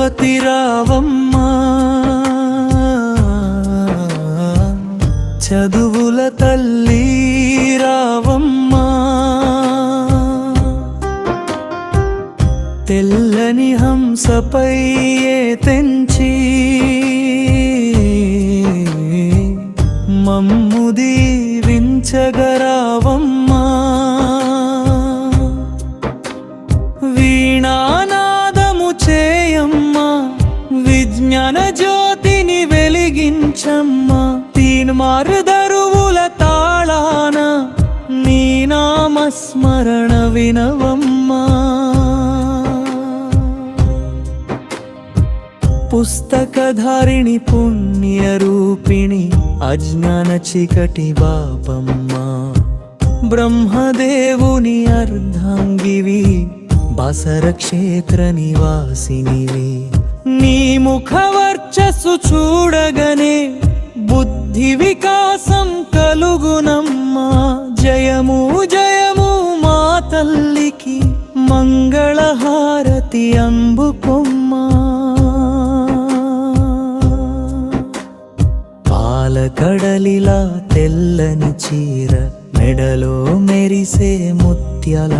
సరస్వతి రావమ్మా చదువుల తల్లి రావమ్మా తెల్లని హంసపై ఏ తెంచి మమ్ము దీవించగరావమ్మా వెలిగించమ్మా. విజ్ఞాన జ్యోతిని వెలిగించమ్మా తీన్మారుదరువుల తాళాన నీ నామస్మరణ వినవమ్మా. పుస్తకధారిణి పుణ్యరూపిణి అజ్ఞాన చీకటి బాపమ్మా. బ్రహ్మదేవుని అర్ధాంగివి బసర క్షేత్ర నివాసినివి. నీ ముఖవర్చస్సు చూడగనే బుద్ధి వికాసం కలుగునమ్మా. జయము జయము మా తల్లికి మంగళహారతి అంబుకొమ్మా పాలకడలిలా తెల్లని చీర మెడలో మెరిసే ముత్యాల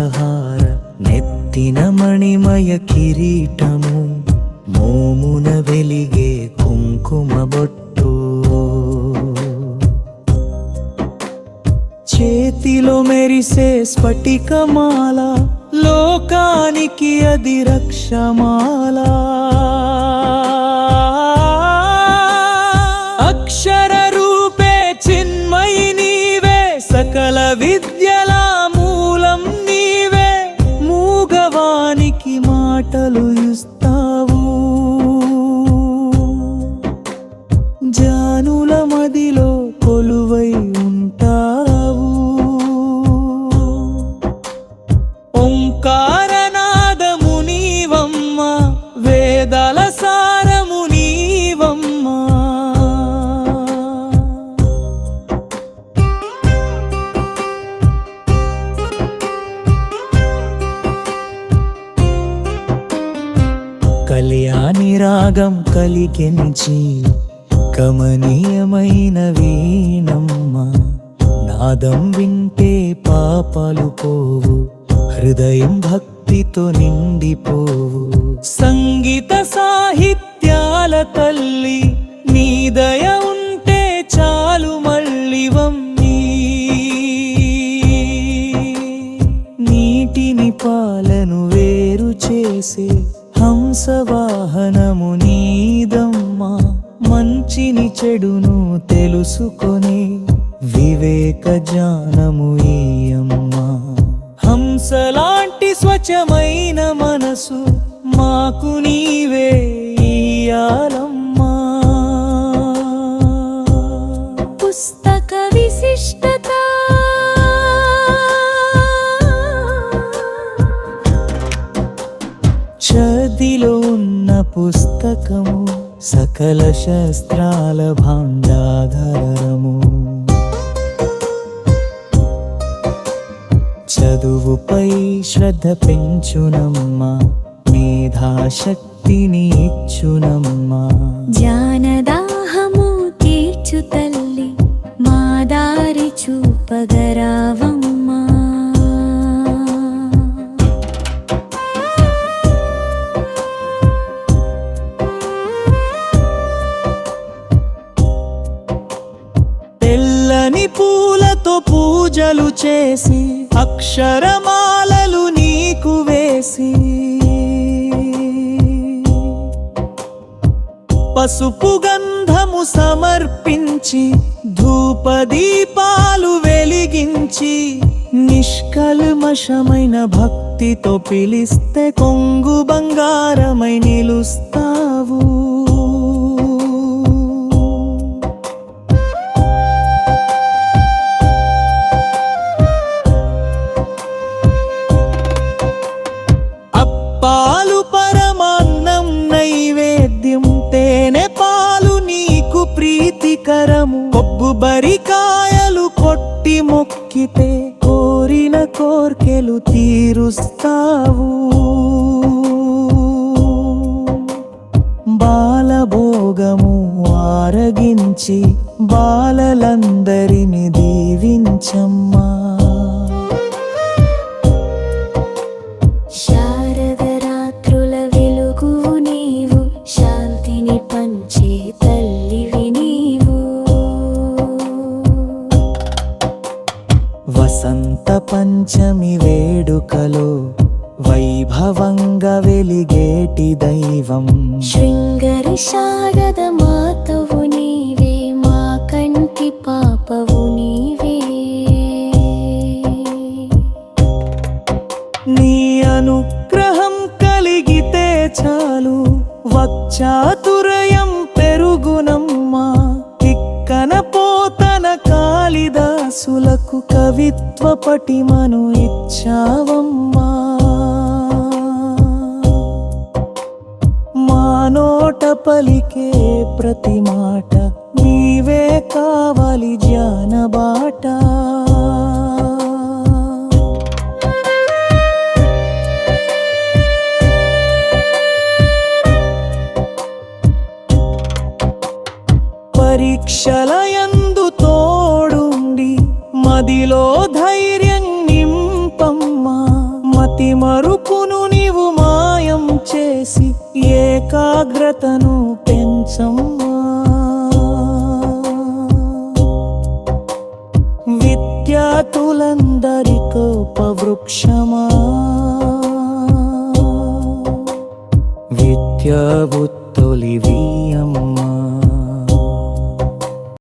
హార మణిమయ కిరీటము మోమున వెలిగే కుంకుమ బొట్టు. చేతిలో మెరిసే స్ఫటికమాల లోకానికి అది రక్షమాలా. రాగం కలికెంచి గమనీయమైన వీణమ్మ. నాదం వింటే పాపాలు పోవు హృదయం భక్తితో నిండిపోవు. సంగీత వాహనము నీదమ్మా. మంచిని చెడును తెలుసుకొని వివేక జ్ఞానము ఈయమ్మా. హంసలాంటి స్వచ్ఛమైన మనసు మాకు నీవే ఇయ్యాల చదిలో ఉన్న పుస్తకము సకల శస్త్రాల భాండాధారము. చదువుపై శ్రద్ధ పెంచునమ్మా మేధాశక్తిని ఇచ్చునమ్మా. జ్ఞానదాహము తీర్చు తల్లి మాదారి పూజలు చేసి అక్షరమాలలు నీకు వేసి. పసుపు గంధము సమర్పించి ధూపదీపాలు వెలిగించి నిష్కల్మషమైన భక్తితో పిలిస్తే కొంగు బంగారమై నిలుస్తావు. ప్రీతికరము. కొబ్బరికాయలు కొట్టి మొక్కితే కోరిన కోర్కెలు తీరుస్తావు. వెలిగేటి దైవం? శృంగరి శారద మాతవు నీవే మా కంటి పాపవు నీవే. నీ అనుగ్రహం కలిగితే చాలు వచ్చాతురయం పెరుగునమ్మా. తిక్కన పోతన కాళిదాసులకు కవిత్వ పటిమను ఇచ్చావమ్మా. పలికే ప్రతి మాట నీవే కావాలి జానబాట పరీక్షలయందు తోడుండి మదిలో ధైర్యం జాగ్రత్తను పెంచమ్మా. విద్యార్థులందరికోపవృక్షమా విద్యాబుత్తొలివి అమ్మా